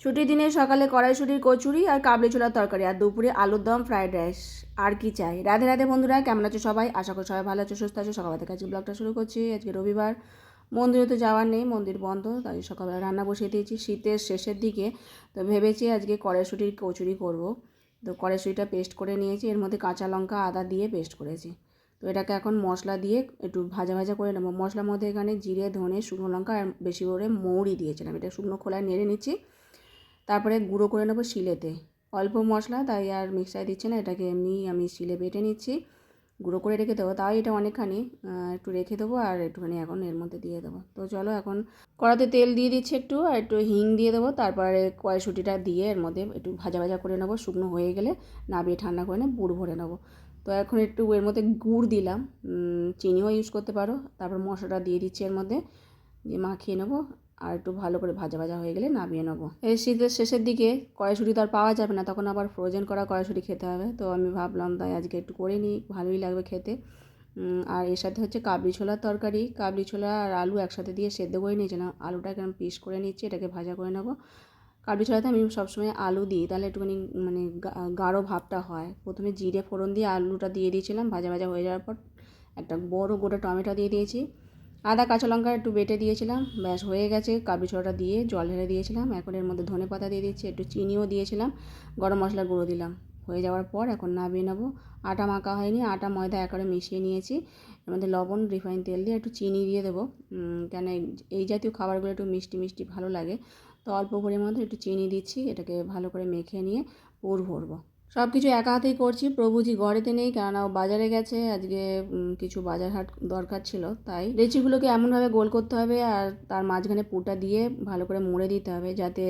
ছুটির দিনে সকালে কড়াইশুটির কচুরি আর কাবলি ছোলার তরকারি আর দুপুরে আলুর দম, ফ্রাইড রাইস। আর কি চাই? রাধে রাধে বন্ধুরা, কেমন আছো সবাই? আশা করি সবাই ভালো আছো, সুস্থ আছো। সকাল থেকে আজকে ব্লগটা শুরু করছি। আজকে রবিবার। মন্দিরে তো যাওয়ার নেই, মন্দির বন্ধ, তাই সকালবেলা রান্না বসিয়ে দিয়েছি। শীতের শেষের দিকে তো ভেবেছি আজকে কড়াইশুটির কচুরি করব। তো কড়াইশুটিটা পেস্ট করে নিয়েছি। এর মধ্যে কাঁচা লঙ্কা, আদা দিয়ে পেস্ট করেছি। তো এটাকে এখন মশলা দিয়ে একটু ভাজা ভাজা করে নেব। মশলার মধ্যে এখানে জিরে, ধনে, শুকনো লঙ্কা আর বেশি করে মৌরি দিয়েছিলাম। এটা শুকনো খোলায় নেড়ে নিচ্ছি। তারপরে গুঁড়ো করে নেব শিলেতে। অল্প মশলা, তাই আর মিক্সায় দিচ্ছি না, এটাকে এমনি আমি শিলে বেটে নিচ্ছি। গুঁড়ো করে রেখে দেবো, তাও এটা অনেকখানি একটু রেখে দেবো আর একটুখানি এখন এর মধ্যে দিয়ে দেবো। তো চলো এখন কড়াতে তেল দিয়ে দিচ্ছি একটু আর একটু হিং দিয়ে দেবো, তারপরে কড়াইশুঁটিটা দিয়ে এর মধ্যে একটু ভাজা ভাজা করে নেব, শুকনো হয়ে গেলে নাবিয়ে ঠান্ডা করে নিয়ে বুড় ভরে নেব। তো এখন একটু এর মধ্যে গুড় দিলাম চিনিও ইউজ করতে পারো, তারপর মশলাটা দিয়ে দিচ্ছি এর মধ্যে, দিয়ে মাখিয়ে নেব। আর একটু ভালো করে ভাজা ভাজা হয়ে গেলে নামিয়ে নেব। এই শীতের শেষের দিকে কড়াইশুটি তো আর পাওয়া যাবে না, তখন আবার ফ্রোজেন করা কড়াইশুঁটি খেতে হবে। তো আমি ভাবলাম তাই আজকে একটু করে নিই, ভালোই লাগবে খেতে। আর এর সাথে হচ্ছে কাবলি ছোলার তরকারি। কাবলি ছোলা আর আলু একসাথে দিয়ে সেদ্ধ করে নিয়েছিলাম আলুটাকে আমি পিস করে নিচ্ছি, এটাকে ভাজা করে নেব। কাবলি ছোলাতে আমি সবসময় আলু দিই, তাহলে একটুখানি মানে গাঢ় ভাবটা হয়। প্রথমে জিরে ফোড়ন দিয়ে আলুটা দিয়ে দিয়েছিলাম, ভাজা ভাজা হয়ে যাওয়ার পর একটা বড় গোটা টমেটো দিয়ে দিয়েছি। আদা, কাঁচা লঙ্কা একটু বেটে দিয়েছিলাম, ব্যাস হয়ে গেছে। কাবলি ছোলাটা দিয়ে জল ঢেলে দিয়েছিলাম। এখন এর মধ্যে ধনে পাতা দিয়ে দিচ্ছি, একটু চিনিও দিয়েছিলাম, গরম মশলা গুঁড়ো দিলাম। হয়ে যাওয়ার পর এখন নামিয়ে নেব। আটা মাখা হয়নি, আটা ময়দা একবারে মিশিয়ে নিয়েছি। এর মধ্যে লবণ, রিফাইন তেল দিয়ে একটু চিনি দিয়ে দেবো। কেন এই জাতীয় খাবারগুলো একটু মিষ্টি মিষ্টি ভালো লাগে। তো অল্প পরিমাণে একটু চিনি দিচ্ছি, এটাকে ভালো করে মেখে নিয়ে পুর ভরবো। সব কিছু একা হাতেই করছি। প্রভুজি ঘরেতে নেই, কেননা ও বাজারে গেছে। আজকে কিছু বাজার হাট দরকার ছিল, তাই লেচিগুলোকে এমনভাবে গোল করতে হবে আর তার মাঝখানে পুরটা দিয়ে ভালো করে মুড়ে দিতে হবে যাতে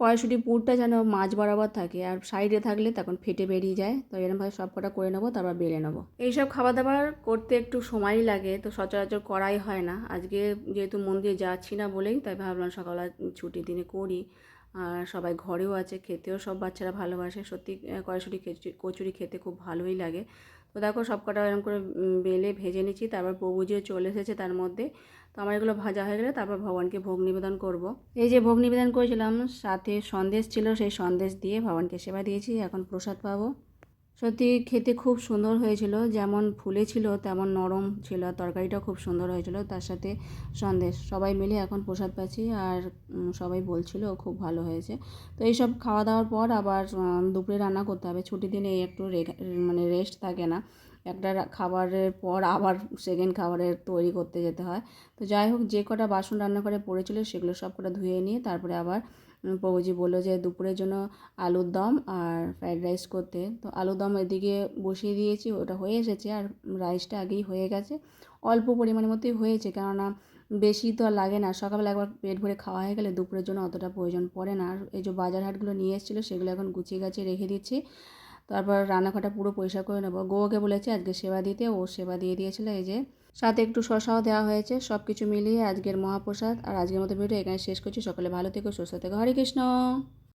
কড়াইশুটি পুরটা যেন মাছ বরাবর থাকে আর সাইডে থাকলে তখন ফেটে বেরিয়ে যায়। তো এরকমভাবে সব কটা করে নেব, তারপর বেড়ে নেব। এইসব খাবার দাবার করতে একটু সময়ই লাগে, তো সচরাচর করাই হয় না। আজকে যেহেতু মন্দিরে যাচ্ছি না বলেই, তাই ভাবলাম সকালবেলা ছুটির দিনে করি। আর সবাই ঘরেও আছে, খেতেও সব বাচ্চারা ভালোবাসে। সত্যি কড়াইশুটি কচুরি খেতে খুব ভালোই লাগে। তো দেখো সব কটা এরকম করে বেলে ভেজে নিচ্ছি, তারপর প্রভুজিও চলে এসেছে তার মধ্যে। তো আমার এগুলো ভাজা হয়ে গেলে তারপর ভগবানকে ভোগ নিবেদন করব। এই যে ভোগ নিবেদন করেছিলাম, সাথে সন্দেশ ছিল, সেই সন্দেশ দিয়ে ভগবানকে সেবা দিয়েছি, এখন প্রসাদ পাবো। সত্যি খেতে খুব সুন্দর হয়েছিল। যেমন ফুলেছিল তেমন নরম ছিল। তরকারিটা খুব সুন্দর হয়েছিল। তার সাথে সন্দেশ। সবাই মিলে এখন প্রসাদ পাচ্ছি আর সবাই বলছিল খুব ভালো হয়েছে। তো এইসব খাওয়া দাওয়ার পর আবার দুপুরে রান্না করতে হবে। ছুটির দিনে একটু মানে রেস্ট থাকে না। একটা খাবারের পর আবার সেকেন্ড খাবারের তৈরি করতে যেতে হয়। তো যাই হোক, যে কটা বাসন রান্না করে পড়েছিল সেগুলো সব কটা ধুয়ে নিয়ে তারপরে আবার প্রভুজি বলল যে দুপুরের জন্য আলুর দম আর ফ্রাইড রাইস করতে। তো আলুর দম এদিকে বসিয়ে দিয়েছি, ওটা হয়ে এসেছে আর রাইসটা আগেই হয়ে গেছে। অল্প পরিমাণের মতোই হয়েছে, কেননা বেশি তো আর লাগে না। সকালবেলা একবার পেট ভরে খাওয়া হয়ে গেলে দুপুরের জন্য অতটা প্রয়োজন পড়ে না। আর এই যে বাজার হাটগুলো নিয়ে এসেছিল, সেগুলো এখন গুছিয়ে গাছিয়ে রেখে দিচ্ছি। তারপর রান্নাঘরটা পুরো পরিষ্কার করে নেব। গোকে বলেছে আজকে সেবা দিতে, ও সেবা দিয়ে দিয়েছিলো এই যে সাথে একটু শশাও দেওয়া হয়েছে। সব কিছু মিলিয়ে আজকের মহাপ্রসাদ। আর আজকের মতো ভিডিও এখানে শেষ করছি। সকলে ভালো থেকো, সুস্থ থেকো। হরে কৃষ্ণ।